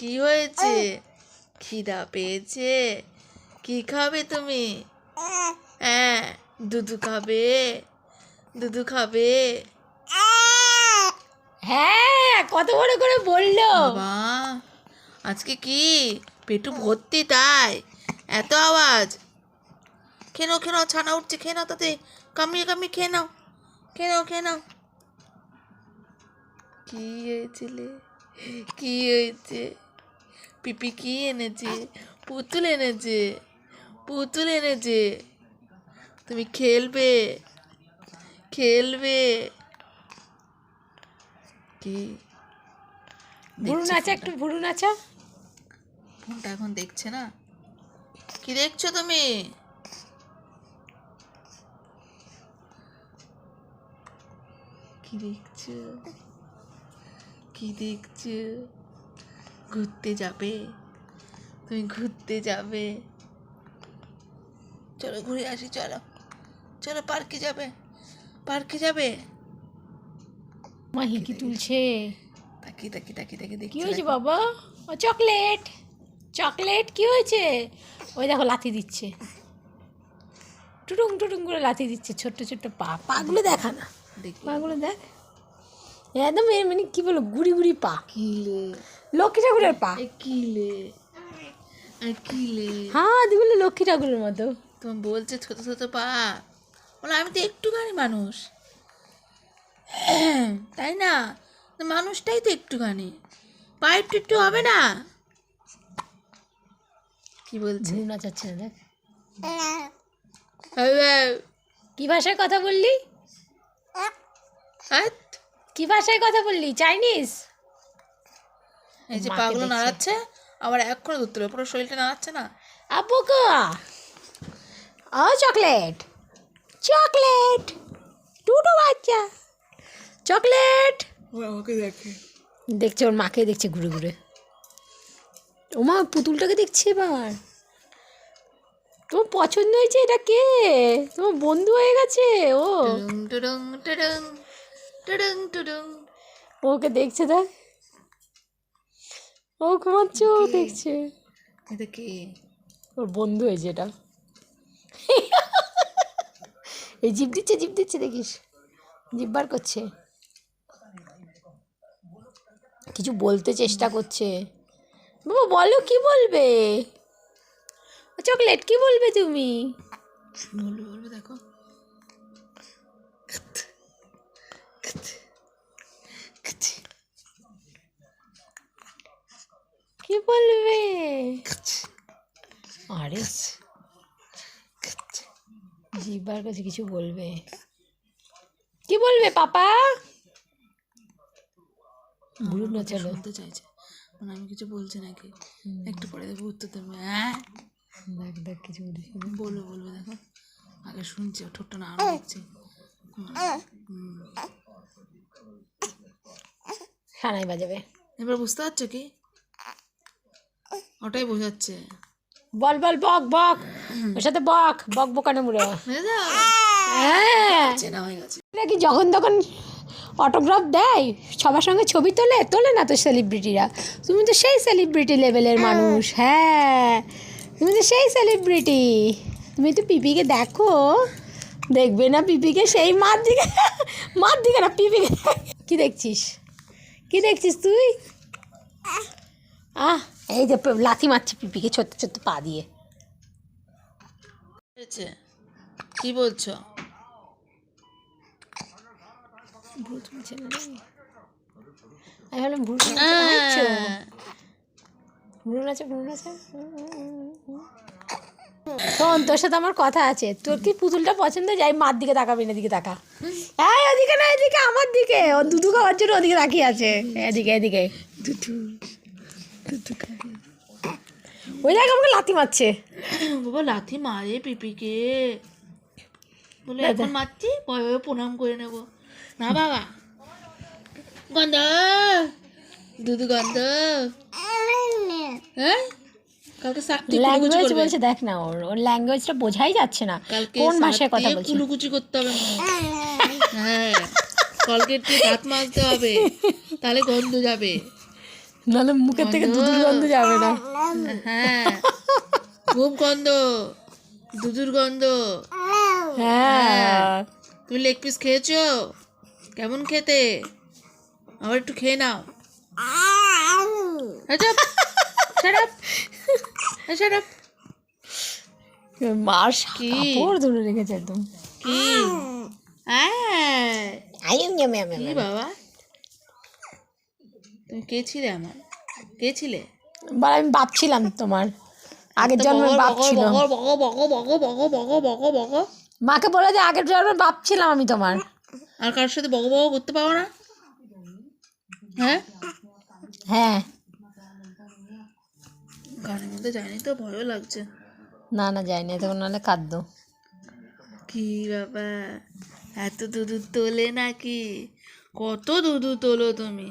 কি হয়েছে? খিদা পেয়েছে? কি খাবে তুমি? হ্যাঁ দুধু খাবে? দুধু খাবে? হ্যাঁ কত বড় করে বলল। বাবা আজকে কি? পেটু ভর্তি তাই? এত আওয়াজ। খেয়ে নাও খেয়ে নাও ছানা উঠছে খেয়ে নাও তাতে। কামিয়ে কামিয়ে খেয়ে নাও খেয়ে নাও খেয়ে নাও কি হয়েছিলে কি হয়েছে? পিপি কি এনেছে পুতুল এনেছে পুতুল এনেছে তুমি খেলবে খেলবে। কি? ভুরু নাচা একটু ভুরু নাচা। ফোনটা এখন দেখছে না? কি দেখছ তুমি? কি দেখছ? কি দেখছ? ঘুরতে যাবে। তুমি ঘুরতে যাবে। চলো ঘুরে আসি চলো। চলো পার্কে যাবে। পার্কে যাবে। মা হিকি তুলছে? তাকি তাকি তাকি তাকি দেখি কি হয়েছে বাবা? ও চকলেট চকলেট কি হয়েছে? ওই দেখো লাথি দিচ্ছে। টুটুং টুটুং করে লাথি দিচ্ছে ছোট্ট ছোট্ট পা পাগুলো দেখা না। দেখি। পাগুলো দেখ। একদম এ মানে কি বলো গুড়ি গুড়ি পা। কিলে লক্ষ্মী ঠাকুরের পা। কিলে কিলে হ্যাঁ দিগুলো লক্ষ্মী ঠাকুরের মতো। তুমি বলছে ছোট ছোট পা। বলে আমি তো একটুখানি মানুষ। তাই না? মানুষটাই তো একটুখানি। পা একটু একটু হবে না? কি বলছে? নাচাচ্ছে না দেখ। হ্যাঁ, কি ভাষায় কথা বললি? হাত। কি ভাষায় কথা বললি? চাইনিজ এই যে পাগুলো নাড়াচ্ছে আবার এক করে ধরতে হবে পুরো শরীরটা নাড়াচ্ছে না। আপু কো ও চকলেট চকলেট টুটু বাচ্চা! চকলেট ও আমাকে দেখে। দেখছে ওর মাকে দেখছে ঘুরে ঘুরে। ও মা পুতুলটাকে দেখছে এবার। তোমার পছন্দ হয়েছে এটা কে? তোমার বন্ধু হয়ে গেছে ও। টুডুং টুডুং। টুডুং টুডুং ওকে দেখছে দেখ। ও ঘুমাচ্ছে ও দেখছে। এটা কি ওর বন্ধু হয়েছে এটা। এই জিপ দিচ্ছে জিপ দিচ্ছে দেখিস। জিপ বার করছে। কিছু বলতে চেষ্টা করছে। বাবা বলো কি বলবে? চকলেট কি বলবে তুমি? দেখো। কি বলবে আরে জিপ বার করছে কিছু বলবে কি বলবে পাপা বলুন না চলো শুনতে চাইছে মানে আমি কিছু বলছি নাকি একটু পরে দেখব উত্তর দেবে হ্যাঁ দেখ দেখ কিছু বলবে বলবে দেখো আগে শুনছি ঠোঁটটা না আরও দেখছি সানাই বাজাবে। এবার বুঝতে পারছ কি? ওটাই বোঝাচ্ছে। বল বল বক বক। ওর সাথে বক বক বকানো মুড়ে? হ্যাঁ। এটা কি যখন তখন অটোগ্রাফ দেয়? সবার সঙ্গে ছবি তোলে? তোলে না তো সেলিব্রিটিরা তুমি তো সেই সেলিব্রিটি লেভেলের মানুষ। হ্যাঁ। তুমি তো সেই সেলিব্রিটি তুমি তো পিপিকে দেখো। দেখবে না পিপিকে? সেই মার দিকে মার দিকে না পিপিকে কি দেখছিস? কি দেখছিস তুই? আহ। এই যে লাথি মারছে পিপিকে ছোট্ট ছোট্ট পা দিয়ে। হয়েছে? কি বলছো? ভূত মুছে না। আমি ভাবলাম ভূত মুছে নাচছো। হ্যাঁ। ভ্রু নাচো ভ্রু শোন তোর সাথে আমার কথা আছে। তোর কি পুতুলটা পছন্দ? যাই মার দিকে তাকাবি না এদিকে তাকা। এই ওদিকে না এদিকে আমার দিকে। ও দুধু খাওয়ার জন্য ওদিকে তাকিয়ে আছে। এদিকে এদিকে। দুধু দুধু ওই জায়গায় আমাকে লাথি মারছে। বাবা লাথি মারে পিপিকে। বলে এখন মারছি? ভয় ভয়ে প্রণাম করে নেব। না বাবা। গন্ধ। দুধু গন্ধ। হ্যাঁ? কালকে ল্যাঙ্গুয়েজ বলছে দেখ না ওর ওর ল্যাঙ্গুয়েজটা বোঝাই যাচ্ছে না। কোন ভাষায় কথা বলছে? কুলুকুচি করতে হবে হ্যাঁ। কলগেট দিয়ে দাঁত মাজতে হবে তাহলে গন্ধ যাবে। নাহলে মুখের থেকে দুধুর গন্ধ যাবে না। হ্যাঁ খুব গন্ধ দুধুর গন্ধ। হ্যাঁ। তুমি লেগ পিস খেয়েছো? কেমন খেতে? আবার একটু খেয়ে নাও আচ্ছা shut up. এই shut up. মার কি? কাপড় ধরে রেখেছে একদম। কি? আয়, কি বাবা? তুমি কে ছিলে আমার? কে ছিলে? বল আমি বাপ ছিলাম তোমার। আগের জন্মের বাপ ছিল। মাকে বলে যে আগের জন্মের বাপ ছিলাম আমি তোমার। আর কারোর সাথে বগো বগো করতে পারো না? হ্যাঁ? হ্যাঁ। গানের মধ্যে যায়নি তো ভয়ও লাগছে। না না যাইনি তখন নাহলে কাঁদতো। কি বাবা এত দুধ তোলে নাকি? কত দুধু তোলো তুমি?